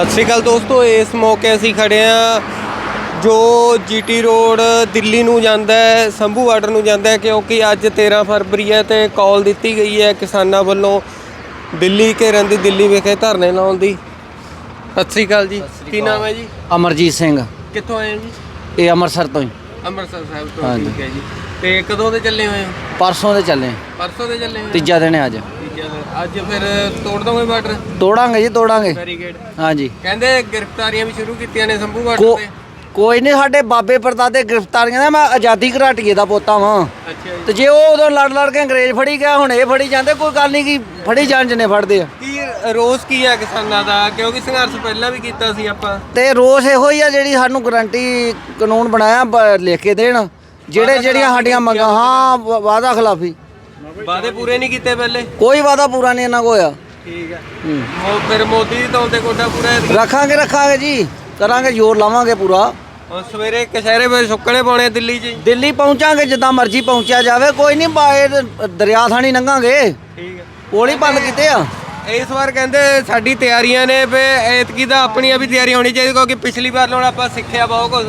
ਸਤਿ ਸ਼੍ਰੀ ਅਕਾਲ ਦੋਸਤੋ ਇਸ ਮੌਕੇ ਅਸੀਂ ਖੜੇ ਆ ਜੋ ਜੀਟੀ ਰੋਡ ਦਿੱਲੀ ਨੂੰ ਜਾਂਦਾ ਹੈ ਸੰਭੂ ਬਾਰਡਰ ਨੂੰ ਜਾਂਦਾ ਹੈ ਕਿਉਂਕਿ ਅੱਜ 13 ਫਰਵਰੀ ਹੈ ਤੇ ਕਾਲ ਦਿੱਤੀ ਗਈ ਹੈ ਕਿਸਾਨਾਂ ਵੱਲੋਂ ਦਿੱਲੀ ਘੇਰਨ ਦੀ ਦਿੱਲੀ ਵਿਖੇ ਧਰਨੇ ਲਾਉਣ ਦੀ। ਸਤਿ ਸ਼੍ਰੀ ਅਕਾਲ ਜੀ ਕੀ ਨਾਮ ਹੈ ਜੀ? ਅਮਰਜੀਤ ਸਿੰਘ। ਕਿੱਥੋਂ ਆਏ ਹੋ ਜੀ? ਇਹ ਅੰਮ੍ਰਿਤਸਰ ਤੋਂ ਹੀ ਅੰਮ੍ਰਿਤਸਰ ਸਾਹਿਬ ਤੋਂ। ਠੀਕ ਹੈ ਜੀ। ਤੇ ਕਦੋਂ ਦੇ ਚੱਲੇ ਹੋਏ ਹੋ? ਪਰਸੋਂ ਦੇ ਚੱਲੇ। ਪਰਸੋਂ ਦੇ ਚੱਲੇ ਹੋਏ ਹੋ? ਤੀਜਾ ਦਿਨ ਹੈ ਅੱਜ। ਤੀਜਾ ਦਿਨ। ਅੱਜ ਫਿਰ ਤੋੜ ਦੋਗੇ ਬਾਰਡਰ? ਤੋੜਾਂਗੇ ਜੀ ਤੋੜਾਂਗੇ। ਬੈਰੀਕੇਡ ਹਾਂਜੀ। ਕਹਿੰਦੇ ਗ੍ਰਿਫਤਾਰੀਆਂ ਵੀ ਸ਼ੁਰੂ ਕੀਤੀਆਂ ਨੇ ਸੰਭੂ ਬਾਰਡਰ ਤੇ। ਕੋਈ ਨਹੀਂ ਸਾਡੇ ਬਾਬੇ ਪਰਦਾਦੇ ਗ੍ਰਿਫਤਾਰੀਆਂ ਦਾ ਮੈਂ ਆਜ਼ਾਦੀ ਘਰਾਟੀਏ ਦਾ ਪੋਤਾ ਵਾਂ। ਤੇ ਜੇ ਉਹ ਉਦੋਂ ਲੜ ਲੜ ਕੇ ਅੰਗਰੇਜ਼ ਫੜੀ ਗਿਆ ਹੁਣ ਇਹ ਫੜੀ ਜਾਂਦੇ ਕੋਈ ਗੱਲ ਨਹੀਂ ਕਿ ਫੜੀ ਜਾਣ ਜਨੇ ਫੜਦੇ ਆ। ਕੀ ਰੋਸ ਕੀ ਹੈ ਕਿਸਾਨਾਂ ਦਾ? ਕਿਉਂਕਿ ਸੰਘਰਸ਼ ਪਹਿਲਾਂ ਵੀ ਕੀਤਾ ਸੀ ਆਪਾਂ। ਤੇ ਰੋਸ ਇਹੋ ਹੀ ਆ ਜਿਹੜੀ ਸਾਨੂੰ ਗਰੰਟੀ ਕਾਨੂੰਨ ਬਣਾਇਆ ਲਿਖ ਕੇ ਦੇਣ। ਜਿਹੜੇ ਜਿਹੜੀਆਂ ਸਾਡੀਆਂ ਮੰਗਾਂ ਹਾਂ ਵਾਅਦਾ ਖਿਲਾਫੀ ਵਾਅਦੇ ਪੂਰੇ ਨਹੀਂ ਕੀਤੇ ਪਹਿਲੇ? ਕੋਈ ਵਾਅਦਾ ਪੂਰਾ ਨਹੀਂ ਇਹਨਾਂ ਕੋ ਹੋਇਆ ਠੀਕ ਹੈ। ਉਹ ਫਿਰ ਮੋਦੀ ਦੀ ਤੌਰ ਤੇ ਕੋਡਾ ਪੂਰਾ ਰੱਖਾਂਗੇ ਰੱਖਾਂਗੇ ਜੀ। ਕਰਾਂਗੇ ਜ਼ੋਰ ਲਾਵਾਂਗੇ ਪੂਰਾ। ਹੁਣ ਸਵੇਰੇ ਕਸ਼ਹਿਰੇ ਵਿੱਚ ਸੁੱਕਣੇ ਪਾਉਣੇ ਦਿੱਲੀ 'ਚ ਹੀ। ਦਿੱਲੀ ਪਹੁੰਚਾਂਗੇ ਜਿੱਦਾਂ ਮਰਜ਼ੀ ਪਹੁੰਚਿਆ ਜਾਵੇ। ਕੋਈ ਨਹੀਂ ਬਾਏ ਦਰਿਆ ਥਾਣੀ ਲੰਘਾਂਗੇ। ਠੀਕ ਹੈ। ਕੋਲ ਹੀ ਬੰਦ ਕੀਤੇ ਆ। ਇਸ ਵਾਰ ਕਹਿੰਦੇ ਸਾਡੀ ਤਿਆਰੀਆਂ ਨੇ ਵੀ ਐਤਕੀ ਦਾ ਆਪਣੀਆਂ ਵੀ ਤਿਆਰੀ ਹੋਣੀ ਚਾਹੀਦੀ ਕਿਉਂਕਿ ਪਿਛਲੀ ਵਾਰ ਨਾਲ ਆਪਾਂ ਸਿੱਖਿਆ ਬਹੁਤ ਕੁਝ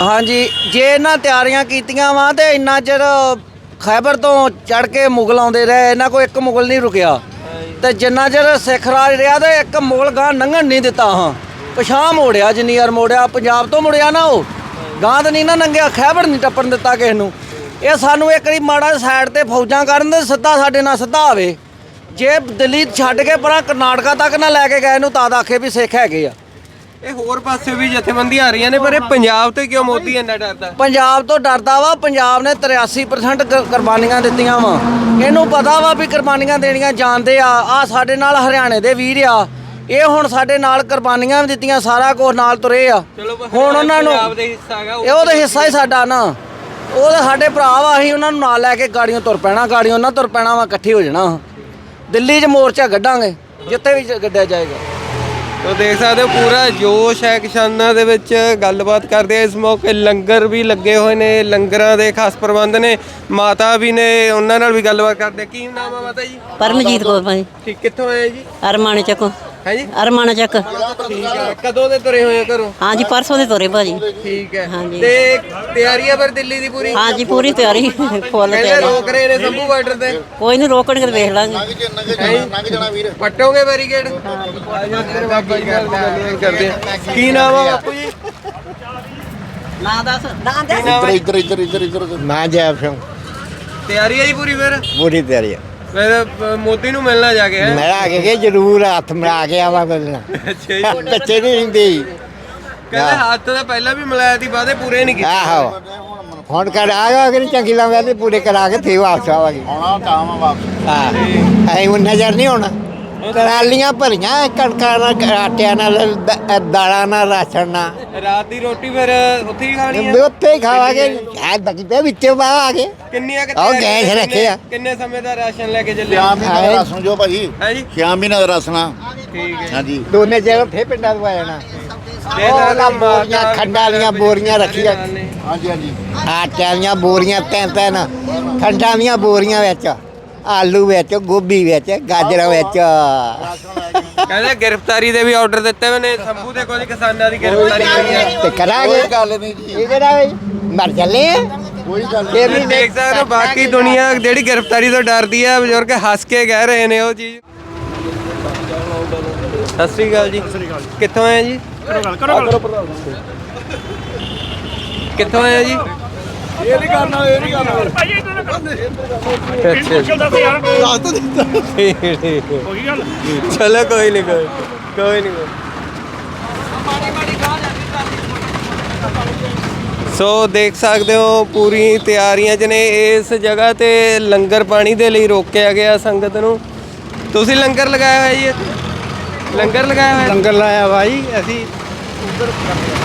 ਹਾਂਜੀ ਜੇ ਇਹਨਾਂ ਤਿਆਰੀਆਂ ਕੀਤੀਆਂ ਵਾ ਤੇ ਇੰਨਾ ਚਿਰ ਖੈਬਰ ਤੋਂ ਚੜ ਕੇ ਮੁਗਲ ਆਉਂਦੇ ਰਹੇ, ਇਹਨਾਂ ਕੋ ਇੱਕ ਮੁਗਲ ਨਹੀਂ ਰੁਕਿਆ। ਤੇ ਜਿੰਨਾ ਚਿਰ ਸਿੱਖ ਰਾਜ ਰਿਹਾ ਤੇ ਇੱਕ ਮੁਗਲ ਗਾਂ ਲੰਘਣ ਨਹੀਂ ਦਿੱਤਾ, ਹਾਂ। ਪਛਾਣ ਮੋੜਿਆ, ਜਿੰਨੀ ਵਾਰ ਮੋੜਿਆ, ਪੰਜਾਬ ਤੋਂ ਮੁੜਿਆ ਨਾ ਉਹ। ਗਾਂ ਤਾਂ ਨਹੀਂ ਨਾ ਨੰਗਿਆ, ਖੈਬਰ ਨਹੀਂ ਟੱਪਣ ਦਿੱਤਾ ਕਿਸੇ ਨੂੰ। ਇਹ ਸਾਨੂੰ ਇੱਕ ਵਾਰੀ ਮਾੜਾ ਸਾਈਡ ਤੇ ਫੌਜਾਂ ਕਰਨ ਦੇ, ਸਿੱਧਾ ਸਾਡੇ ਨਾਲ ਸਿੱਧਾ ਆਵੇ। ਜੇ ਦਿੱਲੀ ਛੱਡ ਕੇ ਪਰਾਂ ਕਰਨਾਟਕਾ ਤੱਕ ਨਾ ਲੈ ਕੇ ਗਏ ਨੂੰ ਤਾਂ ਆਖੇ ਵੀ ਸਿੱਖ ਹੈਗੇ ਆ। ਇਹ ਹੋਰ ਪਾਸੇ ਵੀ ਜਥੇਬੰਦੀਆਂ ਆ ਰਹੀਆਂ ਨੇ ਪਰ ਇਹ ਪੰਜਾਬ ਤੋਂ ਕਿਉਂ ਮੋਦੀ ਇੰਨਾ ਡਰਦਾ? ਪੰਜਾਬ ਤੋਂ ਡਰਦਾ ਵਾ ਪੰਜਾਬ ਨੇ 83% ਕ- ਕੁਰਬਾਨੀਆਂ ਦਿੱਤੀਆਂ ਵਾ। ਇਹਨੂੰ ਪਤਾ ਵਾ ਵੀ ਕੁਰਬਾਨੀਆਂ ਦੇਣੀਆਂ ਜਾਣਦੇ ਆ। ਆ ਸਾਡੇ ਨਾਲ ਹਰਿਆਣੇ ਦੇ ਵੀਰ ਆ। ਇਹ ਹੁਣ ਸਾਡੇ ਨਾਲ ਕੁਰਬਾਨੀਆਂ ਵੀ ਦਿੱਤੀਆਂ ਸਾਰਾ ਕੁਝ ਨਾਲ ਤੁਰੇ ਆ। ਚਲੋ ਬਸ ਹੁਣ ਉਹਨਾਂ ਨੂੰ ਪੰਜਾਬ ਦੇ ਹਿੱਸਾ ਹੈਗਾ ਇਹ ਉਹਦਾ ਹਿੱਸਾ ਹੀ ਸਾਡਾ ਨਾ। ਉਹ ਤਾਂ ਸਾਡੇ ਭਰਾ ਵਾ ਅਸੀਂ ਉਹਨਾਂ ਨੂੰ ਨਾਲ ਲੈ ਕੇ ਗਾੜੀਆਂ ਤੁਰ ਪੈਣਾ ਗਾੜੀਆਂ ਉਹਨਾਂ ਤੁਰ ਪੈਣਾ ਵਾ ਇਕੱਠੇ ਹੋ ਜਾਣਾ। ਦਿੱਲੀ 'ਚ ਮੋਰਚਾ ਗੱਡਾਂਗੇ ਜਿੱਥੇ ਵੀ ਗੱਡਿਆ ਜਾਏਗਾ। ਤੋ ਦੇਖ ਸਕਦੇ ਹੋ ਪੂਰਾ ਜੋਸ਼ ਹੈ ਕਿਸਾਨਾਂ ਦੇ ਵਿੱਚ ਗੱਲਬਾਤ ਕਰਦੇ ਆ ਇਸ ਮੌਕੇ ਲੰਗਰ ਵੀ ਲੱਗੇ ਹੋਏ ਨੇ ਲੰਗਰਾਂ ਦੇ ਖਾਸ ਪ੍ਰਬੰਧ ਨੇ ਮਾਤਾ ਵੀ ਨੇ ਉਹਨਾਂ ਨਾਲ ਵੀ ਗੱਲਬਾਤ ਕਰਦੇ। ਕੀ ਨਾਮ ਆ ਮਾਤਾ ਜੀ? ਪਰਮਜੀਤ ਕੌਰ ਭਾਈ ਠੀਕ ਕਿੱਥੋਂ ਆਏ ਜੀ? ਅਰਮਾਨ ਚੱਕ। ਹੈ ਜੀ ਅਰਮਾਨ ਚੱਕ। ਠੀਕ ਹੈ ਕਦੋਂ ਦੇ ਤੁਰੇ ਹੋਏ ਹੋ ਘਰੋਂ? ਹਾਂਜੀ ਪਰਸੋਂ ਦੇ ਤੋਰੇ ਭਾਜੀ। ਠੀਕ ਹੈ। ਹਾਂਜੀ। ਤੇ ਤਿਆਰੀ ਆ ਫਿਰ ਦਿੱਲੀ ਦੀ ਪੂਰੀ? ਹਾਂਜੀ ਪੂਰੀ ਤਿਆਰੀ ਫੁੱਲ ਕਹਿੰਦੇ ਤਿਆਰੀ। ਰੋਕ ਰਹੇ ਨੇ ਸੰਭੂ ਬਾਰਡਰ ਤੇ। ਕੋਈ ਨਹੀਂ ਰੋਕਣਗੇ ਤੇ ਵੇਖ ਲਾਂਗੇ। ਪੱਟੋਗੇ ਬੈਰੀਕੇਡ? ਕਰਦੇ ਆ ਕੀ ਨਾਮ ਆ ਬਾਪੂ ਜੀ? ਨਾ ਦੱਸ ਨਾ ਹੈ ਇੱਧਰ ਇੱਧਰ ਇੱਧਰ ਇੱਧਰ ਨਾ ਜੈਬ ਸਿੰਘ। ਤਿਆਰੀ ਹੈ ਜੀ ਪੂਰੀ ਫਿਰ? ਪੂਰੀ ਤਿਆਰੀ ਆ। ਅ, ਮੋਦੀ ਨੂੰ ਮਿਲਣਾ ਜਾ ਕੇ ਹੈ। ਮੈਂ ਆ ਕੇ ਜਰੂਰ ਹੱਥ ਮਿਲਾ ਕੇ ਉਹਦੇ ਨਾਲ। ਅੱਛਾ ਜੀ। ਬੱਚੇ ਨਹੀਂ ਰਹਿੰਦੇ। ਕਹਿੰਦੇ ਹੱਥ ਤਾਂ ਪਹਿਲਾਂ ਵੀ ਮਿਲਾਇਆ ਸੀ ਵਾਦੇ ਪੂਰੇ ਨਹੀਂ ਕੀਤੇ। ਆਹੋ। ਹੁਣ ਕਰ ਆਗਾ ਅਗਰ ਚੰਗੀ ਲਾਉਂਦਾ ਤੇ ਪੂਰੇ ਕਰਾ ਕੇ ਫੇਰ ਵਾਪਸ ਆਵਾਂਗੇ। ਆਉਣਾ ਤਾਂ ਵਾਪਸ। ਹਾਂ। ਐ ਉਹ ਨਜ਼ਰ ਨਹੀਂ ਆਉਣਾ। ਟਰਾਲੀਆਂ ਭਰੀਆਂ ਕਣਕਾਂ ਨਾਲ ਆਟਿਆਂ ਨਾਲ ਦ- ਦਾਲਾਂ ਨਾਲ ਰਾਸ਼ਨ ਨਾਲ। ਰਾਤ ਦੀ ਰੋਟੀ ਫਿਰ ਉੱਥੇ ਹੀ ਖਾਣੀ ਵੀ ਹੈ ਉੱਥੇ ਹੀ ਖਾਵਾਂਗੇ। ਹੈ ਬਕੀ ਤੇ ਵਿੱਚੋਂ ਆ ਗਏ। ਕਿੰਨੀਆਂ ਕਿ ਉਹ ਗੈਸ ਰੱਖੇ ਆ। ਕਿੰਨੇ ਸਮੇਂ ਦਾ ਰਾਸ਼ਨ ਲੈ ਕੇ ਚੱਲੇ? ਛਿਆ ਮਹੀਨਾ ਦਾ ਰਾਸ਼ਨ ਜੋ ਭਾਜੀ। ਹੈ ਜੀ? ਛਿਆ ਮਹੀਨਾ ਦਾ ਰਾਸ਼ਨ ਆ। ਠੀਕ ਹੈ। ਹਾਂਜੀ। ਦੋਨੇ ਜਗ੍ਹਾ ਫੇਰ ਪਿੰਡਾਂ ਤੋਂ ਆ ਜਾਣਾ। ਉਹ ਹੋ ਬੋਰੀਆਂ ਖੰਡਾਂ ਵਾਲੀਆਂ ਬੋਰੀਆਂ ਰੱਖੀਆਂ। ਹਾਂਜੀ ਹਾਂਜੀ। ਆਟਿਆਂ ਦੀਆਂ ਬੋਰੀਆਂ ਤਿੰਨ ਤਿੰਨ ਖੰਡਾਂ ਦੀਆਂ ਬੋਰੀਆਂ ਵਿੱਚ। ਆਲੂ ਵਿੱਚ ਗੋਭੀ ਵਿੱਚ ਗਾਜਰਾਂ ਵਿੱਚ। ਕਹਿੰਦੇ ਗ੍ਰਿਫਤਾਰੀ ਦੇ ਵੀ ਆਰਡਰ ਦਿੱਤੇ ਹੋਏ ਨੇ ਸੰਭੂ ਦੇ ਕੁਝ ਕਿਸਾਨਾਂ ਦੀ ਗ੍ਰਿਫਤਾਰੀ ਹੋਈ ਹੈ ਤੇ ਕਰਾਂਗੇ। ਕੋਈ ਗੱਲ ਨਹੀਂ ਜੀ। ਇਹ ਕਿਹੜਾ ਵੇ? ਮਰ ਚੱਲੇ ਆ। ਕੋਈ ਗੱਲ ਇਹ ਤੁਸੀਂ ਵੀ ਦੇਖ ਸਕਦੇ ਹੋ ਬਾਕੀ ਦੁਨੀਆ ਜਿਹੜੀ ਗ੍ਰਿਫਤਾਰੀ ਤੋਂ ਡਰਦੀ ਹੈ ਬਜ਼ੁਰਗ ਹੱਸ ਕੇ ਕਹਿ ਰਹੇ ਨੇ ਉਹ ਚੀਜ਼। ਸਤਿ ਸ੍ਰੀ ਅਕਾਲ ਜੀ। ਕਿੱਥੋਂ ਆਏ ਜੀ? ਕਿੱਥੋਂ ਆਏ ਜੀ? ਇਹ ਨਹੀਂ ਕਰਨਾ ਇਹ ਨਹੀਂ ਕਰਨਾ। ਚਲੋ ਕੋਈ ਨਹੀਂ ਕੋਈ ਕੋਈ ਨਹੀਂ ਸੋ ਦੇਖ ਸਕਦੇ ਹੋ ਪੂਰੀ ਤਿਆਰੀਆਂ 'ਚ ਨੇ। ਇਸ ਜਗ੍ਹਾ ਤੇ ਲੰਗਰ ਪਾਣੀ ਦੇ ਲਈ ਰੋਕਿਆ ਗਿਆ ਸੰਗਤ ਨੂੰ। ਤੁਸੀਂ ਲੰਗਰ ਲਗਾਇਆ ਹੋਇਆ ਜੀ? ਇੱਥੇ? ਲੰਗਰ ਲਗਾਇਆ ਹੋਇਆ? ਲੰਗਰ ਲਾਇਆ ਭਾਈ ਅਸੀਂ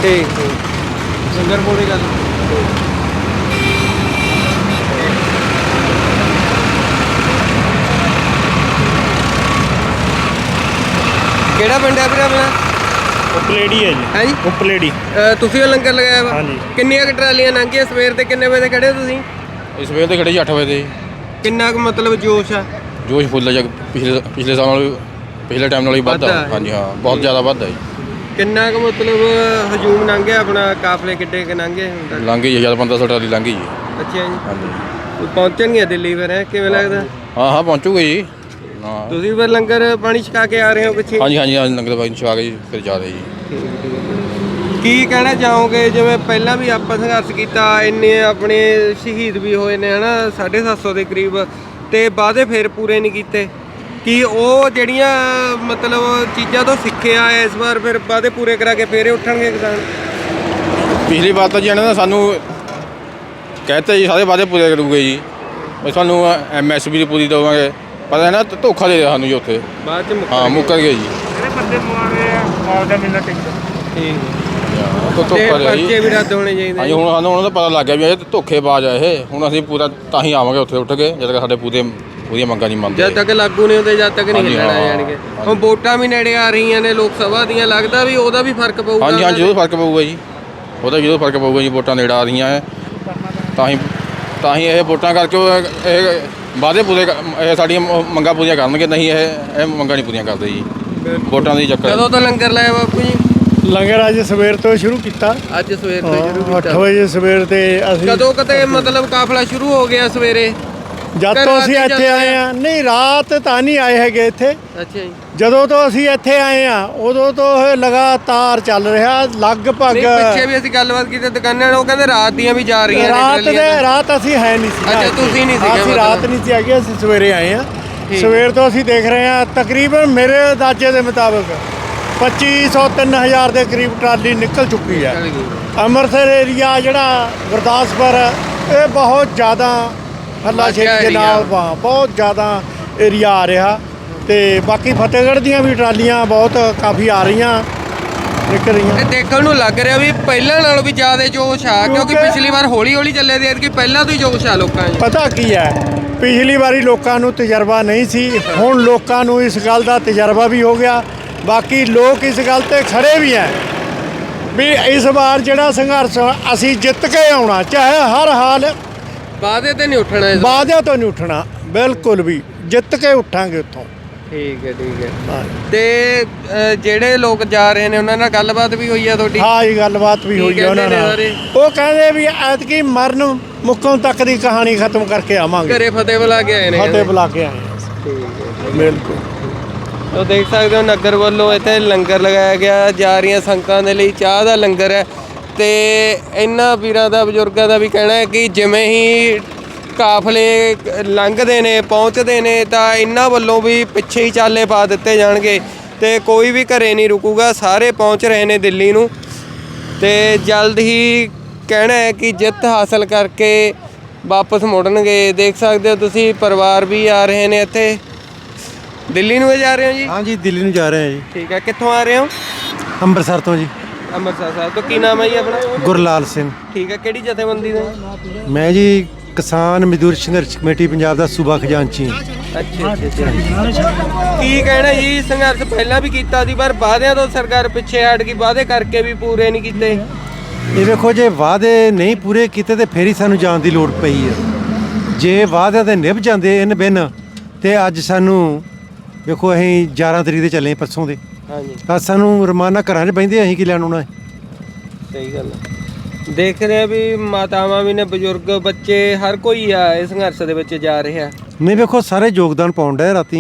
ਠੀਕ ਠੀਕ ਲੰਗਰ ਪੂਰੀ ਗੱਲ ਕਿਹੜਾ ਪਿੰਡ ਹੈ ਵੀਰੇ ਆਪਣਾ? ਉਪਲੇਡੀ ਹੈ ਜੀ। ਹੈ ਜੀ? ਉਪਲੇਡੀ ਅਹ ਤੁਸੀਂ ਉਹ ਲੰਗਰ ਲਗਾਇਆ ਵਾ? ਹਾਂਜੀ। ਕਿੰਨੀਆਂ ਕੁ ਟਰਾਲੀਆਂ ਲੰਘੀਆਂ? ਸਵੇਰ ਦੇ ਕਿੰਨੇ ਵਜੇ ਖੜੇ ਹੋ ਤੁਸੀਂ? ਇਸ ਵੇਲੇ ਤੇ ਖੜੇ ਜੀ 8 ਵਜੇ। ਕਿੰਨਾ ਕੁ ਮਤਲਬ ਜੋਸ਼ ਆ? ਜੋਸ਼ ਫੁੱਲ ਜਾ। ਪਿਛਲੇ ਪਿਛਲੇ ਸਾਲ ਨਾਲ ਪਿਛਲੇ ਟਾਈਮ ਨਾਲ ਹੀ ਵੱਧ ਵੱਧ ਆ ਆ। ਹਾਂਜੀ ਹਾਂ ਬਹੁਤ ਜ਼ਿਆਦਾ ਵੱਧ ਹੈ ਜੀ। ਕਿੰਨਾ ਕੁ ਮਤਲਬ ਹਜੂਮ ਲੰਘਿਆ ਆਪਣਾ? ਕਾਫਲੇ ਕਿੱਡੇ ਕ ਲੰਘੇ ਹੁਣ ਤੱਕ? ਲੰਘ ਗਈ ਜਦ 1500 ਟਰਾਲੀ ਲੰਘ ਗਈ ਜੀ। ਅੱਛਾ ਜੀ। ਹਾਂਜੀ। ਪਹੁੰਚਣਗੇ ਦਿੱਲੀ ਫਿਰ ਹੈਂ? ਕਿਵੇਂ ਲੱਗਦਾ? ਹਾਂ ਹਾਂ ਪਹੁੰਚੂਗੇ ਜੀ। ਹਾਂ। ਤੁਸੀਂ ਫਿਰ ਲੰਗਰ ਪਾਣੀ ਛਕਾ ਕੇ ਆ ਰਹੇ ਹੋ ਪਿੱਛੇ? ਹਾਂਜੀ ਹਾਂਜੀ ਹਾਂਜੀ ਲੰਗਰ ਬਾਈ ਨੂੰ ਛਵਾ ਕੇ ਜੀ ਫਿਰ ਜਾ ਰਹੇ ਜੀ। ਕੀ ਕਹਿਣਾ ਚਾਹੋਗੇ? ਜਿਵੇਂ ਪਹਿਲਾਂ ਵੀ ਆਪਾਂ ਸੰਘਰਸ਼ ਕੀਤਾ ਇੰਨੇ ਆਪਣੇ ਸ਼ਹੀਦ ਵੀ ਹੋਏ ਨੇ ਹਨਾ 750 ਦੇ ਕਰੀਬ ਤੇ ਵਾਅਦੇ ਫੇਰ ਪੂਰੇ ਨਹੀਂ ਕੀਤੇ। ਕੀ ਉਹ ਜਿਹੜੀਆਂ ਮਤਲਬ ਚੀਜ਼ਾਂ ਤੋਂ ਸਿੱਖਿਆ ਇਸ ਵਾਰ ਫਿਰ ਵਾਅਦੇ ਪੂਰੇ ਕਰਾ ਕੇ ਫੇਰੇ ਉੱਠਣਗੇ ਕਿਸਾਨ? ਪਿਛਲੀ ਵਾਰ ਤਾਂ ਜੀ ਇਹਨਾਂ ਨੇ ਸਾਨੂੰ ਕਹਤੇ ਜੀ ਸਾਰੇ ਵਾਅਦੇ ਪੂਰੇ ਕਰੂਗੇ ਜੀ। ਵੀ ਸਾਨੂੰ ਐਮਐਸਪੀ ਦੀ ਪੂਰੀ ਦੇਵਾਂਗੇ। ਪਰ ਇਹਨਾਂ ਨੇ ਧੋਖਾ ਦੇ ਦਿੱਤਾ ਸਾਨੂੰ ਜੀ ਉੱਥੇ। ਬਾਅਦ ਚ ਮੁੱਕਰ ਹਾਂ। ਮੁੱਕਰ ਗਏ ਜੀ। ਜਿਹੜੇ ਬੰਦੇ ਮੁਆਵੇ ਆ ਮੁਆਵਜ਼ਾ ਮਿਲਣਾ ਚਾਹੀਦਾ। ਠੀਕ ਉਹ ਤੇ ਧੋਖਾ ਰਿਹਾ ਪਰਚੇ ਜੀ ਵੀ ਰੱਦ ਹੋਣੇ ਚਾਹੀਦੇ ਹਾਂਜੀ ਹੁਣ ਸਾਨੂੰ ਉਹਨਾਂ ਦਾ ਪਤਾ ਲੱਗ ਗਿਆ ਵੀ ਇਹ ਧੋਖੇਬਾਜ਼ ਆ ਇਹ। ਹੁਣ ਅਸੀਂ ਪੂਰਾ ਤਾਂ ਹੀ ਆਵਾਂਗੇ ਉੱਥੇ ਉੱਠ ਕੇ ਜਦ ਤੱਕ ਸਾਡੇ ਪੂਰੇ ਪੂਰੀਆਂ ਮੰਗਾਂ ਨਹੀਂ ਮੰਨਦੇ। ਜਦ ਤੱਕ ਲਾਗੂ ਨਹੀਂ ਹੁੰਦੇ ਜਦ ਤੱਕ ਨਹੀਂ ਹਾਂਜੀ, ਹਿੱਲਣਾ ਹਾਂ, ਜਾਣਗੇ। ਹਾਂਜੀ। ਹੁਣ ਵੋਟਾਂ ਵੀ ਨੇੜੇ ਆ ਰਹੀਆਂ ਨੇ ਲੋਕ ਸਭਾ ਦੀਆਂ ਲੱਗਦਾ ਵੀ ਉਹਦਾ ਵੀ ਫ਼ਰਕ ਪਊਗਾ। ਹਾਂਜੀ ਹਾਂਜੀ ਜ਼ਰੂਰ ਫ਼ਰਕ ਪਊਗਾ ਜੀ। ਉਹਦਾ ਜ਼ਰੂਰ ਫ਼ਰਕ ਪਊਗਾ ਜੀ ਵੋਟਾਂ ਨੇੜੇ ਆ ਰਹੀਆਂ ਹੈ ਤਾਂ ਹੀ ਤਾਂ ਹੀ ਇਹ ਵੋਟਾਂ ਕਰਕੇ ਉਹ ਇਹ ਵਾਅਦੇ ਪੂਰੇ ਇਹ ਸਾਡੀਆਂ ਮ- ਮੰਗਾਂ ਪੂਰੀਆਂ ਕਰਨਗੇ ਨਹੀਂ ਇਹ ਇਹ ਮੰਗਾਂ ਨਹੀਂ ਪੂਰੀਆਂ ਕਰਦੇ ਜੀ। ਵੋਟਾਂ ਦੀ ਚੱਕਰ। ਕਦੋਂ ਤੋਂ ਲੰਗਰ ਲਾਇਆ ਬਾਪੂ ਜੀ? ਲੰਗਰ ਅੱਜ ਸਵੇਰ ਤੋਂ ਸ਼ੁਰੂ ਕੀਤਾ। ਅੱਜ ਸਵੇਰ ਤੋਂ ਸ਼ੁਰੂ 8 ਕੀਤਾ। ਵਜੇ ਸਵੇਰ ਤੇ ਅਸੀਂ ਕਦੋਂ ਕਤੇ ਮਤਲਬ ਕਾਫਲਾ ਸ਼ੁਰੂ ਹੋ ਗਿਆ ਸਵੇਰੇ? ਜਦ ਤੋਂ ਅਸੀਂ ਇੱਥੇ ਆਏ ਆ। ਨਹੀਂ ਰਾਤ ਤਾਂ ਨਹੀਂ ਆਏ ਹੈਗੇ ਇੱਥੇ। ਅੱਛਾ ਜੀ। ਜਦੋਂ ਤੋਂ ਅਸੀਂ ਇੱਥੇ ਆਏ ਆ ਉਦੋਂ ਤੋਂ ਇਹ ਲਗਾਤਾਰ ਚੱਲ ਰਿਹਾ ਲਗਭਗ ਪਿੱਛੇ ਵੀ ਅਸੀਂ ਗੱਲਬਾਤ ਕੀਤੀ ਦੁਕਾਨਾਂ ਨਾਲ ਉਹ ਕਹਿੰਦੇ ਰਾਤ ਦੀਆਂ ਵੀ ਜਾ ਰਹੀਆਂ ਨੇ ਰਾਤ ਦੇ। ਰਾਤ ਅਸੀਂ ਹੈ ਨਹੀਂ ਸੀ। ਅੱਛਾ, ਤੁਸੀਂ ਨਹੀਂ ਸੀਗੇ ਅਸੀਂ। ਰਾਤ ਨਹੀਂ ਸੀ ਹੈਗੇ ਅਸੀਂ ਸਵੇਰੇ ਆਏ ਆ। ਸਵੇਰ ਤੋਂ ਅਸੀਂ ਦੇਖ ਰਹੇ ਆ ਤਕਰੀਬਨ ਮੇਰੇ ਅੰਦਾਜ਼ੇ ਦੇ ਮੁਤਾਬਕ 2500 3000 ਦੇ ਕਰੀਬ ਟਰਾਲੀ ਨਿਕਲ ਚੁੱਕੀ ਹੈ। ਅੰਮ੍ਰਿਤਸਰ ਏਰੀਆ ਜਿਹੜਾ ਗੁਰਦਾਸਪੁਰ ਇਹ ਬਹੁਤ ਜ਼ਿਆਦਾ ਹੱਲਾ ਸ਼ੇਰੀ ਦੇ ਨਾਲ ਬਹੁਤ ਜ਼ਿਆਦਾ ਏਰੀਆ ਆ ਰਿਹਾ। ਤੇ ਬਾਕੀ ਫਤਿਹਗੜ੍ਹ ਦੀਆਂ ਵੀ ਟਰਾਲੀਆਂ ਬਹੁਤ ਕਾਫੀ ਆ ਰਹੀਆਂ ਨਿਕਲ ਰਹੀਆਂ। ਇਹ ਦੇਖਣ ਨੂੰ ਲੱਗ ਰਿਹਾ ਵੀ ਪਹਿਲਾਂ ਨਾਲੋਂ ਵੀ ਜ਼ਿਆਦਾ ਜੋਸ਼ ਆ ਕਿਉਂਕਿ ਕਿਉਂਕਿ- ਪਿਛਲੀ ਵਾਰ ਹੌਲੀ ਹੌਲੀ ਚੱਲੇ ਦੀ ਐਤਕੀ ਪਹਿਲਾਂ ਤੋਂ ਹੀ ਜੋਸ਼ ਆ ਲੋਕਾਂ 'ਚ। ਪਤਾ ਕੀ ਹੈ ਪਿਛਲੀ ਵਾਰੀ ਲੋਕਾਂ ਨੂੰ ਤਜਰਬਾ ਨਹੀਂ ਸੀ ਹੁਣ ਲੋਕਾਂ ਨੂੰ ਇਸ ਗੱਲ ਦਾ ਤਜਰਬਾ ਵੀ ਹੋ ਗਿਆ। ਬਾਕੀ ਲੋਕ ਇਸ ਗੱਲ ਤੇ ਖੜੇ ਵੀ ਹੈ ਵੀ ਇਸ ਵਾਰ ਜਿਹੜਾ ਸੰਘਰਸ਼ ਅਸੀਂ ਜਿੱਤ ਕੇ ਆਉਣਾ ਚਾਹੇ ਹਰ ਹਾਲ ਵਾਅਦੇ ਤੇ ਨਹੀਂ ਉੱਠਣਾ ਇਸ ਵਾਰ। ਵਾਅਦਿਆਂ ਤੋਂ ਨਹੀਂ ਉੱਠਣਾ ਬਿਲਕੁਲ ਵੀ। ਜਿੱਤ ਕੇ ਉੱਠਾਂਗੇ ਉੱਥੋਂ। ਠੀਕ ਹੈ ਠੀਕ ਹੈ। ਹਾਂ। ਤੇ ਅ, ਜਿਹੜੇ ਲੋਕ ਜਾ ਰਹੇ ਨੇ ਉਹਨਾਂ ਨਾਲ ਗੱਲਬਾਤ ਵੀ ਹੋਈ ਆ ਤੁਹਾਡੀ? ਹਾਂ ਇਹ ਗੱਲਬਾਤ ਵੀ ਕੀ ਹੋਈ ਹੈ ਉਹਨਾਂ ਕਹਿੰਦੇ ਨੇ ਨਾਲ? ਉਹ ਕਹਿੰਦੇ ਵੀ ਐਤਕੀ ਮਰਨ ਮੁੱਕਣ ਤੱਕ ਦੀ ਕਹਾਣੀ ਖਤਮ ਕਰਕੇ ਆਵਾਂਗੇ। ਘਰੇ ਫਤਿਹ ਬੁਲਾ ਕੇ ਆਏ ਨੇ। ਫਤਿਹ। ਬੁਲਾ ਕੇ ਆਏ ਹਾਂ। ਬਿਲਕੁਲ। ਤੋ ਦੇਖ ਸਕਦੇ ਹੋ ਨਗਰ ਵੱਲੋਂ ਇੱਥੇ ਲੰਗਰ ਲਗਾਇਆ ਗਿਆ। ਜਾ ਰਹੀਆਂ ਸੰਗਤਾਂ ਦੇ ਲਈ ਚਾਹ ਦਾ ਲੰਗਰ ਹੈ। ਤੇ ਇਹਨਾਂ ਵੀਰਾਂ ਦਾ ਬਜ਼ੁਰਗਾਂ ਦਾ ਵੀ ਕਹਿਣਾ ਹੈ ਕਿ ਜਿਵੇਂ ਹੀ ਕਾਫਲੇ ਲੰਘਦੇ ਨੇ ਪਹੁੰਚਦੇ ਨੇ ਤਾਂ ਇਹਨਾਂ ਵੱਲੋਂ ਵੀ ਪਿੱਛੇ ਹੀ ਚਾਲੇ ਪਾ ਦਿੱਤੇ ਜਾਣਗੇ ਤੇ ਕੋਈ ਵੀ ਘਰੇ ਨਹੀਂ ਰੁਕੂਗਾ ਸਾਰੇ ਪਹੁੰਚ ਰਹੇ ਨੇ ਦਿੱਲੀ ਨੂੰ। ਤੇ ਜਲਦ ਹੀ ਕਹਿਣਾ ਹੈ ਕਿ ਜਿੱਤ ਹਾਸਲ ਕਰਕੇ ਵਾਪਸ ਮੁੜਨਗੇ। ਦੇਖ ਸਕਦੇ ਹੋ ਤੁਸੀਂ ਪਰਿਵਾਰ ਵੀ ਆ ਰਹੇ ਨੇ ਇੱਥੇ। ਦਿੱਲੀ ਨੂੰ ਹੀ ਜਾ ਰਹੇ ਹੋ ਜੀ? ਹਾਂਜੀ ਦਿੱਲੀ ਨੂੰ ਜਾ ਰਹੇ ਹਾਂ ਜੀ। ਠੀਕ ਹੈ ਕਿੱਥੋਂ ਆ ਰਹੇ ਹੋ? ਅੰਮ੍ਰਿਤਸਰ ਤੋਂ ਜੀ। ਅੰਮ੍ਰਿਤਸਰ ਸਾਹਿਬ ਤੋਂ ਕੀ ਨਾਮ ਹੈ ਜੀ ਆਪਣਾ? ਗੁਰਲਾਲ ਸਿੰਘ। ਠੀਕ ਹੈ ਕਿਹੜੀ ਜਥੇਬੰਦੀ ਦੇ ਮੈਂ ਜੀ ਕਿਸਾਨ ਮਜ਼ਦੂਰ ਸੰਘਰਸ਼ ਕਮੇਟੀ ਪੰਜਾਬ ਦਾ ਸੂਬਾ ਖਜ਼ਾਨਚੀ ਹਾਂ। ਅੱਛਾ ਅੱਛਾ ਕੀ ਕਹਿਣਾ ਜੀ ਸੰਘਰਸ਼ ਪਹਿਲਾਂ ਵੀ ਕੀਤਾ ਸੀ ਪਰ ਵਾਅਦਿਆਂ ਤੋਂ ਸਰਕਾਰ ਪਿੱਛੇ ਹਟ ਗਈ ਵਾਅਦੇ ਕਰਕੇ ਵੀ ਪੂਰੇ ਨਹੀਂ ਕੀਤੇ। ਇਹ ਵੇਖੋ ਜੇ ਵਾਅਦੇ ਨਹੀਂ ਪੂਰੇ ਕੀਤੇ ਤੇ ਫੇਰ ਹੀ ਸਾਨੂੰ ਜਾਣ ਦੀ ਲੋੜ ਪਈ ਹੈ। ਜੇ ਵਾਅਦਿਆਂ ਦੇ ਨਿਭ ਜਾਂਦੇ ਇਨ ਬਿਨ ਤੇ ਅੱਜ ਸਾਨੂੰ ਵੇਖੋ ਅਸੀਂ 11 ਤਰੀਕ ਦੇ ਚੱਲੇ ਹਾਂ ਪਰਸੋਂ ਦੇ। ਹਾਂਜੀ। ਅੱਜ ਸਾਨੂੰ ਰਮਾਨਾ ਘਰਾਂ 'ਚ ਬੈਂਦੇ ਅਸੀਂ ਕੀ ਲੈਣ ਆਉਣਾ ਹੈ? ਸਹੀ ਗੱਲ ਹੈ। ਦੇਖ ਰਹੇ ਆ ਵੀ ਮਾਤਾਵਾਂ ਵੀ ਨੇ ਬਜ਼ੁਰਗ ਬੱਚੇ ਹਰ ਕੋਈ ਆ ਇਸ ਸੰਘਰਸ਼ ਦੇ ਵਿੱਚ ਜਾ ਰਿਹਾ ਨਹੀਂ ਵੇਖੋ ਸਾਰੇ ਯੋਗਦਾਨ ਪਾਉਣ ਡਏ ਰਾਤੀ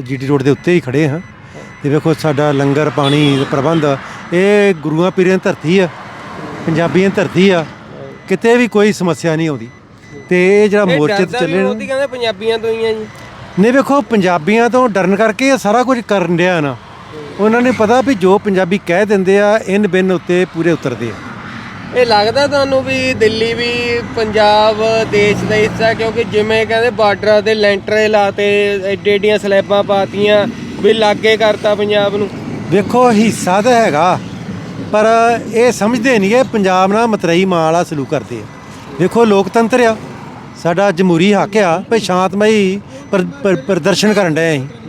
ਜੀਟੀ ਰੋਡ ਦੇ ਉੱਤੇ ਹੀ ਖੜੇ ਹਾਂ। ਤੇ ਵੇਖੋ ਸਾਡਾ ਲੰਗਰ ਪਾਣੀ ਦਾ ਪ੍ਰਬੰਧ ਇਹ ਗੁਰੂਆਂ ਪੀਰਾਂ ਦੀ ਧਰਤੀ ਆ ਪੰਜਾਬੀਆਂ ਦੀ ਧਰਤੀ ਆ। ਕਿਤੇ ਵੀ ਕੋਈ ਸਮੱਸਿਆ ਨਹੀਂ ਆਉਂਦੀ। ਤੇ ਇਹ ਜਿਹੜਾ ਇਹ ਮੋਰਚੇ ਤੇ ਡਰਦਾ ਵੀ ਚੱਲੇ ਉਹਦੀ ਨਾ ਕਹਿੰਦੇ ਪੰਜਾਬੀਆਂ ਤੋਂ ਹੀ ਆ ਜੀ। ਨਹੀਂ ਵੇਖੋ ਪੰਜਾਬੀਆਂ ਤੋਂ ਡਰਨ ਕਰਕੇ ਇਹ ਸਾਰਾ ਕੁਝ ਕਰਨ ਡਿਆ ਨਾ। ਉਹਨਾਂ ਨੇ ਪਤਾ ਵੀ ਜੋ ਪੰਜਾਬੀ ਕਹਿ ਦਿੰਦੇ ਆ ਇਨ ਬਿਨ ਉੱਤੇ ਪੂਰੇ ਉਤਰਦੇ ਆ। ਇਹ ਲੱਗਦਾ ਤੁਹਾਨੂੰ ਵੀ ਦਿੱਲੀ ਵੀ ਪੰਜਾਬ ਦੇਸ਼ ਦਾ ਹਿੱਸਾ ਕਿਉਂਕਿ ਜਿਵੇਂ ਕਹਿੰਦੇ ਬਾਰਡਰਾਂ ਤੇ ਲੈਂਟਰ ਲਾਤੇ ਏਡੀ ਏਡੀਆਂ ਸਲੈਬਾਂ ਪਾਤੀਆਂ ਵੀ ਲਾਗੇ ਕਰਤਾ ਪੰਜਾਬ ਨੂੰ। ਵੇਖੋ ਹਿੱਸਾ ਤਾਂ ਹੈਗਾ ਪਰ ਇਹ ਸਮਝਦੇ ਨਹੀਂ ਇਹ ਪੰਜਾਬ ਨਾਲ ਮਤਰਈ ਮਾਂ ਵਾਲਾ ਸਲੂਕ ਕਰਦੇ ਆ। ਵੇਖੋ ਲੋਕਤੰਤਰ ਆ। ਸਾਡਾ ਜਮਹੂਰੀ ਹੱਕ ਆ ਵੀ ਸ਼ਾਂਤਮਈ ਪਰ- ਪਰ- ਪ੍ਰਦਰਸ਼ਨ ਕਰਨ ਡਏ ਅਸੀਂ।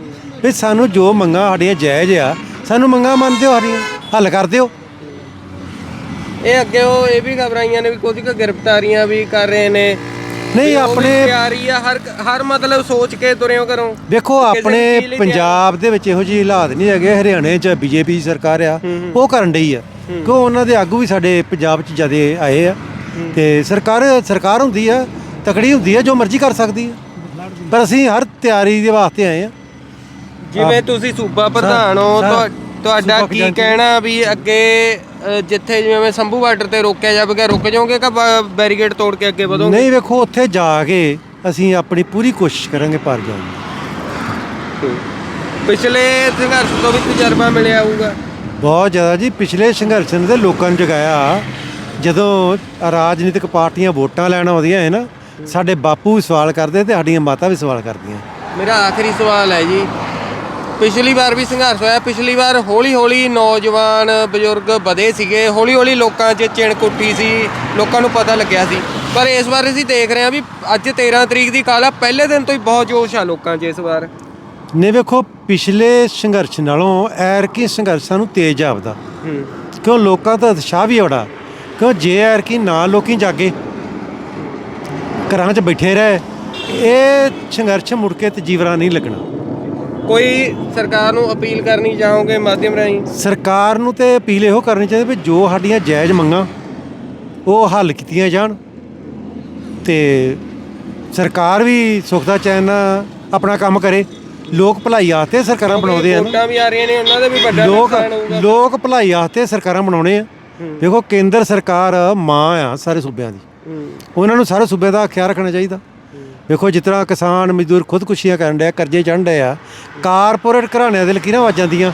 ਵੀ ਸਾਨੂੰ ਜੋ ਮੰਗਾਂ ਸਾਡੀਆਂ ਜਾਇਜ਼ ਆ ਸਾਨੂੰ ਮੰਗਾਂ ਮੰਨ ਦਿਓ ਸਾਡੀਆਂ? ਹੱਲ ਕਰ ਦਿਓ। ਇਹ ਅੱਗੇ ਉਹ ਇਹ ਵੀ ਖਬਰਾਂ ਆਈਆਂ ਨੇ ਵੀ ਕੁਝ ਕੁ ਗ੍ਰਿਫਤਾਰੀਆਂ ਵੀ ਕਰ ਰਹੇ ਨੇ। ਨਹੀਂ ਆਪਣੇ ਤਿਆਰੀ ਆ ਹਰ ਹਰ ਮਤਲਬ ਸੋਚ ਕੇ ਤੁਰਿਓ ਕਰੋ ਵੇਖੋ ਕਿਸੇ ਆਪਣੇ ਪੰਜਾਬ ਦੇ ਵਿੱਚ ਇਹੋ ਜਿਹੇ ਹਾਲਾਤ ਨਹੀਂ ਹੈਗੇ। ਹਰਿਆਣੇ 'ਚ ਬੀਜੇਪੀ ਸਰਕਾਰ ਆ ਉਹ ਕਰਨ ਡਈ ਆ। ਕਿਉਂ ਉਹਨਾਂ ਦੇ ਆਗੂ ਵੀ ਸਾਡੇ ਪੰਜਾਬ 'ਚ ਜਿਆਦੇ ਆਏ ਆ। ਤੇ ਸਰਕਾਰ ਸਰਕਾਰ ਹੁੰਦੀ ਆ ਤਕੜੀ ਹੁੰਦੀ ਆ ਜੋ ਮਰਜ਼ੀ ਕਰ ਸਕਦੀ ਆ। ਪਰ ਅਸੀਂ ਹਰ ਤਿਆਰੀ ਦੇ ਵਾਸਤੇ ਆਏ ਆ। ਜਿਵੇਂ ਤੁਸੀਂ ਸੂਬਾ ਪ੍ਰਧਾਨ ਹੋ ਸਰ, ਤੁਹਾ- ਤੁਹਾਡਾ ਸੂਬਾ ਕੀ ਖਜ਼ਾਨਚੀ। ਕਹਿਣਾ ਵੀ ਅੱਗੇ ਅ, ਜਿੱਥੇ ਜਿਵੇਂ ਸੰਭੂ ਬਾਰਡਰ ਤੇ ਰੋਕਿਆ ਜਾਵੇਗਾ ਰੁਕ ਜਾਓਗੇ ਕਿ ਬ- ਬੈਰੀਕੇਡ ਤੋੜ ਕੇ ਅੱਗੇ ਵਧੋਗੇ? ਨਹੀਂ ਵੇਖੋ ਉੱਥੇ ਜਾ ਕੇ ਅਸੀਂ ਆਪਣੀ ਪੂਰੀ ਕੋਸ਼ਿਸ਼ ਕਰਾਂਗੇ ਪਾਰ ਜਾਣ ਦੀ। ਪਿਛਲੇ ਸੰਘਰਸ਼ ਤੋਂ ਵੀ ਤਜਰਬਾ ਮਿਲਿਆ ਹੋਊਗਾ। ਬਹੁਤ ਜ਼ਿਆਦਾ ਜੀ ਪਿਛਲੇ ਸੰਘਰਸ਼ ਨੇ ਤੇ ਲੋਕਾਂ ਨੂੰ ਜਗਾਇਆ। ਜਦੋਂ ਰਾਜਨੀਤਿਕ ਪਾਰਟੀਆਂ ਵੋਟਾਂ ਲੈਣ ਆਉਂਦੀਆਂ ਹੈ ਨਾ ਸਾਡੇ ਬਾਪੂ ਵੀ ਸਵਾਲ ਕਰਦੇ ਤੇ ਸਾਡੀਆਂ ਮਾਤਾ ਵੀ ਸਵਾਲ ਕਰਦੀਆਂ। ਮੇਰਾ ਆਖਰੀ ਸਵਾਲ ਹੈ ਜੀ ਪਿਛਲੀ ਵਾਰ ਵੀ ਸੰਘਰਸ਼ ਹੋਇਆ। ਪਿਛਲੀ ਵਾਰ ਹੌਲੀ ਹੌਲੀ ਨੌਜਵਾਨ ਬਜ਼ੁਰਗ ਵਧੇ ਸੀਗੇ। ਹੌਲੀ ਹੌਲੀ ਲੋਕਾਂ 'ਚ ਚਿਣਕ ਉੱਠੀ ਸੀ। ਲੋਕਾਂ ਨੂੰ ਪਤਾ ਲੱਗਿਆ ਸੀ। ਪਰ ਇਸ ਵਾਰ ਅਸੀਂ ਦੇਖ ਰਹੇ ਹਾਂ ਵੀ ਅੱਜ 13 ਤਰੀਕ ਦੀ ਕਾਲ ਆ। ਪਹਿਲੇ ਦਿਨ ਤੋਂ ਹੀ ਬਹੁਤ ਜੋਸ਼ ਆ ਲੋਕਾਂ 'ਚ ਇਸ ਵਾਰ। ਨੇ ਵੇਖੋ ਪਿਛਲੇ ਸੰਘਰਸ਼ ਨਾਲੋਂ ਐਰ ਕੀ ਸੰਘਰਸ਼ਾਂ ਨੂੰ ਤੇਜ਼ ਜਾਪਦਾ। ਹੂੰ। ਕਿਉਂ? ਲੋਕਾਂ ਦਾ ਉਤਸ਼ਾਹ ਵੀ ਬੜਾ। ਕਿਉਂ? ਜੇ ਐਰ ਕੀ ਨਾ ਲੋਕੀ ਜਾਗੇ ਘਰਾਂ 'ਚ ਬੈਠੇ ਰਹੇ ਇਹ ਸੰਘਰਸ਼ ਮੁੜ ਕੇ ਤੇ ਜੀਵਰਾ ਨਹੀਂ ਲੱਗਣਾ। ਕੋਈ ਸਰਕਾਰ ਨੂੰ ਅਪੀਲ ਕਰਨੀ ਚਾਹੋਗੇ ਮਾਧਿਅਮ ਰਾਹੀਂ? ਸਰਕਾਰ ਨੂੰ ਤੇ ਅਪੀਲ ਇਹੋ ਕਰਨੀ ਚਾਹੀਦੀ ਵੀ ਜੋ ਸਾਡੀਆਂ ਜਾਇਜ਼ ਮੰਗਾਂ ਉਹ ਹੱਲ ਕੀਤੀਆਂ ਜਾਣ ਤੇ ਸਰਕਾਰ ਵੀ ਸੁੱਖ ਦਾ ਚੈਨ ਨਾਲ ਆਪਣਾ ਕੰਮ ਕਰੇ। ਲੋਕ ਭਲਾਈ ਆਸਤੇ ਸਰਕਾਰਾਂ ਬਣਾਉਂਦੇ ਆ ਨਾ ਵੋਟਾਂ ਵੀ ਆ ਰਹੀਆਂ ਨੇ ਉਹਨਾਂ ਦਾ ਵੀ ਵੱਡਾ ਲੋਕ ਨੁਕਸਾਨ ਹੋਊਗਾ। ਲੋਕ ਭਲਾਈ ਆਸਤੇ ਸਰਕਾਰਾਂ ਬਣਾਉਣੇ ਆ। ਦੇਖੋ ਕੇਂਦਰ ਸਰਕਾਰ ਮਾਂ ਆ ਸਾਰੇ ਸੂਬਿਆਂ ਦੀ। ਹੂੰ। ਉਹਨਾਂ ਨੂੰ ਸਾਰੇ ਸੂਬਿਆਂ ਦਾ ਖਿਆਲ ਰੱਖਣਾ ਚਾਹੀਦਾ। ਵੇਖੋ ਜਿਸ ਤਰ੍ਹਾਂ ਕਿਸਾਨ ਮਜ਼ਦੂਰ ਖੁਦਕੁਸ਼ੀਆਂ ਕਰਨ ਡਿਆ, ਕਰਜ਼ੇ ਚੜ੍ਹਨ ਡਏ ਆ, ਕਾਰਪੋਰੇਟ ਘਰਾਣਿਆਂ ਦੇ ਲਕੀਰਾਂ ਵੱਜ ਜਾਂਦੀਆਂ।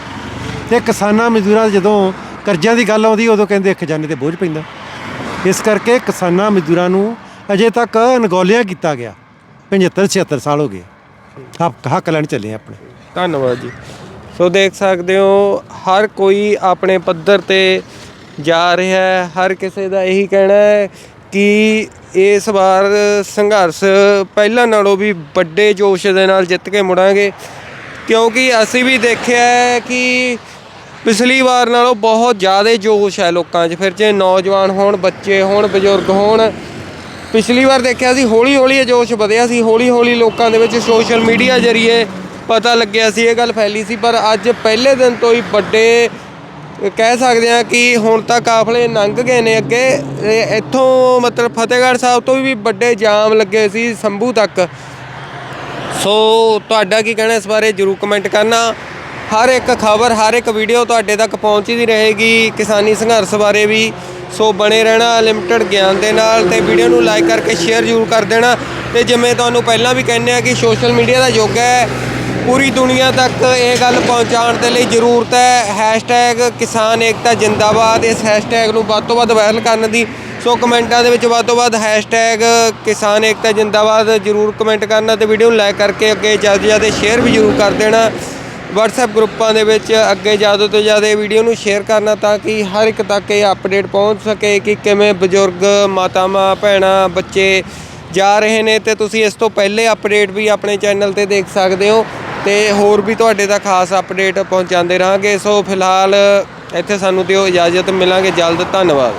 ਤੇ ਕਿਸਾਨਾਂ ਮਜ਼ਦੂਰਾਂ ਜਦੋਂ ਕਰਜ਼ਿਆਂ ਦੀ ਗੱਲ ਆਉਂਦੀ, ਉਦੋਂ ਕਹਿੰਦੇ ਖਜ਼ਾਨੇ ਤੇ ਬੋਝ ਪੈਂਦਾ। ਇਸ ਕਰਕੇ ਕਿਸਾਨਾਂ ਮਜ਼ਦੂਰਾਂ ਨੂੰ ਅਜੇ ਤੱਕ ਅਣਗੌਲਿਆ ਕੀਤਾ ਗਿਆ। 75 76 ਸਾਲ ਹੋ ਗਏ। ਹੱਕ ਹੱਕ ਲੈਣ ਚੱਲੇ ਆਪਣੇ। ਧੰਨਵਾਦ ਜੀ। ਸੋ ਦੇਖ ਸਕਦੇ ਹੋ, ਹਰ ਕੋਈ ਆਪਣੇ ਪੱਧਰ ਤੇ ਜਾ ਰਿਹਾ ਹੈ, ਹਰ ਕਿਸੇ ਦਾ ਇਹੀ ਕਹਿਣਾ ਹੈ ਕਿ ਇਸ ਵਾਰ ਸੰਘਰਸ਼ ਪਹਿਲਾਂ ਨਾਲੋਂ ਵੀ ਵੱਡੇ ਜੋਸ਼ ਦੇ ਨਾਲ ਜਿੱਤ ਕੇ ਮੁੜਾਂਗੇ। ਕਿਉਂਕਿ ਅਸੀਂ ਵੀ ਦੇਖਿਆ ਕਿ ਪਿਛਲੀ ਵਾਰ ਨਾਲੋਂ ਬਹੁਤ ਜ਼ਿਆਦਾ ਜੋਸ਼ ਹੈ ਲੋਕਾਂ 'ਚ। ਫਿਰ ਜੇ ਨੌਜਵਾਨ ਹੋਣ, ਬੱਚੇ ਹੋਣ, ਬਜ਼ੁਰਗ ਹੋਣ, ਪਿਛਲੀ ਵਾਰ ਦੇਖਿਆ ਸੀ ਹੌਲੀ ਹੌਲੀ ਇਹ ਜੋਸ਼ ਵਧਿਆ ਸੀ। ਹੌਲੀ ਹੌਲੀ ਲੋਕਾਂ ਦੇ ਵਿੱਚ ਸੋਸ਼ਲ ਮੀਡੀਆ ਜ਼ਰੀਏ ਪਤਾ ਲੱਗਿਆ ਸੀ, ਇਹ ਗੱਲ ਫੈਲੀ ਸੀ। ਪਰ ਅੱਜ ਪਹਿਲੇ ਦਿਨ ਤੋਂ ਹੀ ਵੱਡੇ ਕਹਿ ਸਕਦੇ ਆ ਕਿ ਹੁਣ ਤਾਂ ਕਾਫਲੇ ਲੰਘ ਗਏ ਨੇ ਅੱਗੇ। ਇਹ ਇੱਥੋਂ ਮਤਲਬ ਫਤਿਹਗੜ੍ਹ ਸਾਹਿਬ ਤੋਂ ਵੀ ਵੱਡੇ ਜਾਮ ਲੱਗੇ ਸੀ ਸੰਭੂ ਤੱਕ। ਸੋ ਤੁਹਾਡਾ ਕੀ ਕਹਿਣਾ ਇਸ ਬਾਰੇ ਜਰੂਰ ਕਮੈਂਟ ਕਰਨਾ। ਹਰ ਇੱਕ ਖਬਰ, ਹਰ ਇੱਕ ਵੀਡੀਓ ਤੁਹਾਡੇ ਤੱਕ ਪਹੁੰਚਦੀ ਰਹੇਗੀ ਕਿਸਾਨੀ ਸੰਘਰਸ਼ ਬਾਰੇ ਵੀ। ਸੋ ਬਣੇ ਰਹਿਣਾ ਲਿਮਟਿਡ ਗਿਆਨ ਦੇ ਨਾਲ ਤੇ ਵੀਡੀਓ ਨੂੰ ਲਾਈਕ ਕਰਕੇ ਸ਼ੇਅਰ ਜਰੂਰ ਕਰ ਦੇਣਾ। ਤੇ ਜਿਵੇਂ ਤੁਹਾਨੂੰ ਪਹਿਲਾਂ ਵੀ ਕਹਿੰਦੇ ਆ ਕਿ ਸੋਸ਼ਲ ਮੀਡੀਆ ਦਾ ਯੁੱਗ ਹੈ ਪੂਰੀ ਦੁਨੀਆ ਤੱਕ ਇਹ ਗੱਲ ਪਹੁੰਚਾਉਣ ਦੇ ਲਈ ਜ਼ਰੂਰਤ ਹੈ। ਹੈਸ਼ਟੈਗ ਕਿਸਾਨ ਏਕਤਾ ਜਿੰਦਾਬਾਦ। ਇਸ ਹੈਸ਼ਟੈਗ ਨੂੰ ਵੱਧ ਤੋਂ ਵੱਧ ਵਾਇਰਲ ਕਰਨ ਦੀ। ਸੋ ਕਮੈਂਟਾਂ ਦੇ ਵਿੱਚ ਵੱਧ ਤੋਂ ਵੱਧ ਹੈਸ਼ਟੈਗ ਕਿਸਾਨ ਏਕਤਾ ਜਿੰਦਾਬਾਦ ਜਰੂਰ ਕਮੈਂਟ ਕਰਨਾ ਤੇ ਵੀਡੀਓ ਨੂੰ ਲਾਈਕ ਕਰਕੇ ਅੱਗੇ ਜ਼ਿਆਦਾ ਤੋਂ ਜ਼ਿਆਦਾ ਸ਼ੇਅਰ ਵੀ ਜਰੂਰ ਕਰ ਦੇਣਾ। WhatsApp ਗਰੁੱਪਾਂ ਦੇ ਵਿੱਚ ਅੱਗੇ ਜ਼ਿਆਦਾ ਤੋਂ ਜ਼ਿਆਦਾ ਵੀਡੀਓ ਨੂੰ ਸ਼ੇਅਰ ਕਰਨਾ ਤਾਂ ਕਿ ਹਰ ਇੱਕ ਤੱਕ ਇਹ ਅਪਡੇਟ ਪਹੁੰਚ ਸਕੇ ਕਿ ਕਿਵੇਂ ਬਜ਼ੁਰਗ ਮਾਤਾਵਾਂ, ਭੈਣਾਂ, ਬੱਚੇ ਜਾ ਰਹੇ ਨੇ ਤੇ ਤੁਸੀਂ ਇਸ ਤੋਂ ਪਹਿਲੇ ਅਪਡੇਟ ਵੀ ਆਪਣੇ ਚੈਨਲ ਤੇ ਦੇਖ ਸਕਦੇ ਹੋ। ਤੇ ਹੋਰ ਵੀ ਤੁਹਾਡੇ ਦਾ ਖਾਸ ਅਪਡੇਟ ਪਹੁੰਚਾਉਂਦੇ ਰਹਾਂਗੇ। ਸੋ ਫਿਲਹਾਲ ਇੱਥੇ ਸਾਨੂੰ ਦਿਓ ਇਜਾਜ਼ਤ, ਮਿਲਾਂਗੇ ਜਲਦ। ਧੰਨਵਾਦ।